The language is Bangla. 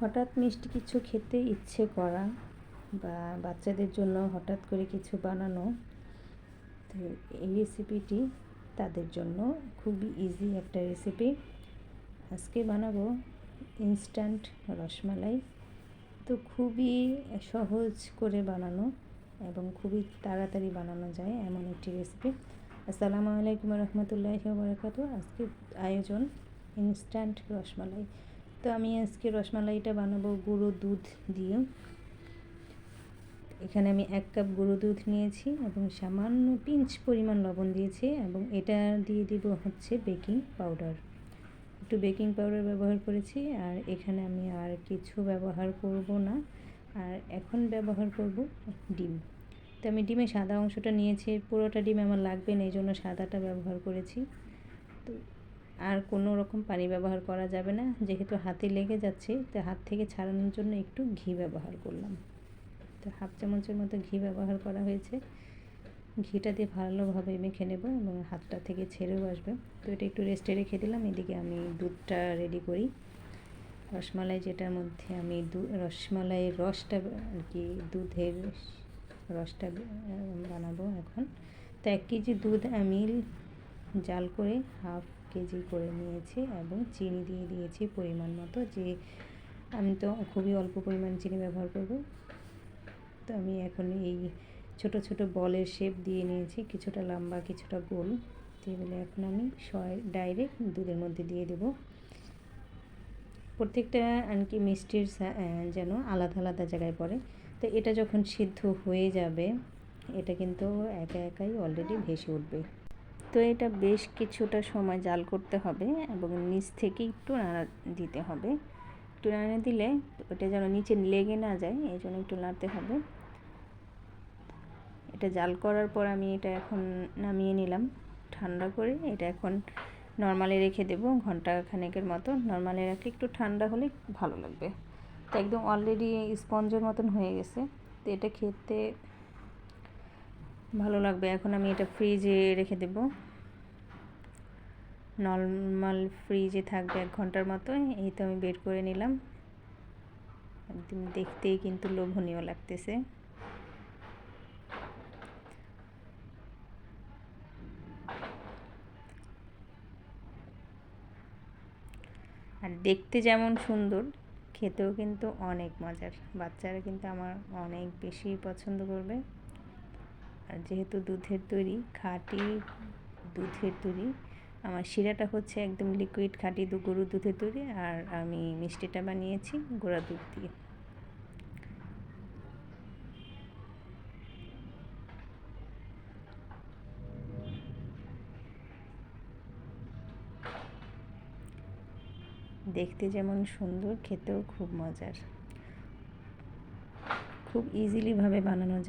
হঠাৎ মিষ্টি কিছু খেতে ইচ্ছে করা বা বাচ্চাদের জন্য হঠাৎ করে কিছু বানানো, তো এই রেসিপিটি তাদের জন্য খুবই ইজি একটা রেসিপি আজকে বানাবো ইনস্ট্যান্ট রসমালাই। তো খুবই সহজ করে বানানো এবং খুবই তাড়াতাড়ি বানানো যায় এমন একটি রেসিপি আসসালামু আলাইকুম রহমতুল্লাহ বরকাত আজকে আয়োজন ইনস্ট্যান্ট রসমালাই। তো আমি আজকে রসমালাইটা বানাবো গুঁড়ো দুধ দিয়ে। এখানে আমি এক কাপ গুঁড়ো দুধ নিয়েছি এবং সামান্য পিঞ্চ পরিমাণ লবণ দিয়েছি এবং এটা দিয়ে দিব হচ্ছে বেকিং পাউডার। একটু বেকিং পাউডার ব্যবহার করেছি আর এখানে আমি আর কিছু ব্যবহার করব না। আর এখন ব্যবহার করব ডিম। তো আমি ডিমে সাদা অংশটা নিয়েছি, পুরোটা ডিম আমার লাগবে না, এই জন্য সাদাটা ব্যবহার করেছি। তো আর কোনো রকম পানি ব্যবহার করা যাবে না। যেহেতু হাতে লেগে যাচ্ছে, তো হাত থেকে ছাড়ানোর জন্য একটু ঘি ব্যবহার করলাম। তো হাফ চামচের মতো ঘি ব্যবহার করা হয়েছে। ঘিটা দিয়ে ভালোভাবে মেখে নেব এবং হাতটা থেকে ছেড়েও আসবে। তো এটা একটু রেস্টে রেখে দিলাম। এদিকে আমি দুধটা রেডি করি। রসমালাই যেটার মধ্যে আমি দু রসমালাইয়ের রসটা আর কি দুধের রসটা বানাবো এখন। তো এক কেজি দুধ আমি জাল করে হাফ কেজি করে নিয়েছি এবং চিনি দিয়ে দিয়েছি পরিমাণ মতো, যে আমি তো খুবই অল্প পরিমাণ চিনি ব্যবহার করব। তো আমি এখন এই ছোট ছোট বলের শেপ দিয়ে নিয়েছি, কিছুটা লম্বা, কিছুটা গোল। যেগুলো এখন আমি ডাইরেক্ট দুধের মধ্যে দিয়ে দেব। প্রত্যেকটা আনকি মিষ্টির যেন আলাদা আলাদা জায়গায় পড়ে। তো এটা যখন সিদ্ধ হয়ে যাবে, এটা কিন্তু একা একাই অলরেডি ভেসে উঠবে। তো এটা বেশ কিছুটা সময় জাল করতে হবে এবং নিচ থেকে একটু নাড়া দিতে হবে। একটু নাড়া দিলে ওটা যেন নিচে লেগে না যায়, এই জন্য একটু নাড়তে হবে। এটা জাল করার পর আমি এটা এখন নামিয়ে নিলাম। ঠান্ডা করে এটা এখন নর্মালে রেখে দেব ঘণ্টা খানেকের মতো। নর্মালে রাখলে একটু ঠান্ডা হলে ভালো লাগবে। তো একদম অলরেডি স্পঞ্জের মতন হয়ে গেছে। তো এটা খেতে ভালো লাগবে। এখন আমি এটা ফ্রিজে রেখে দেব। নর্মাল ফ্রিজে থাকবে এক ঘণ্টার মতো। এই তো আমি বের করে নিলাম। একদম দেখতেই কিন্তু লোভনীয় লাগতেছে। আর দেখতে যেমন সুন্দর, খেতেও কিন্তু অনেক মজার। বাচ্চারা কিন্তু আমার অনেক বেশি পছন্দ করবে। যেহেতু দুধের তৈরি, খাঁটি দুধের তৈরি, আমার শিরাটা হচ্ছে একদম লিকুইড খাঁটি দু গরুর দুধের তৈরি আর আমি মিষ্টিটা বানিয়েছি গোড়া দুধ দিয়ে। দেখতে যেমন সুন্দর, খেতেও খুব মজার। খুব ইজিলিভাবে বানানো যায়।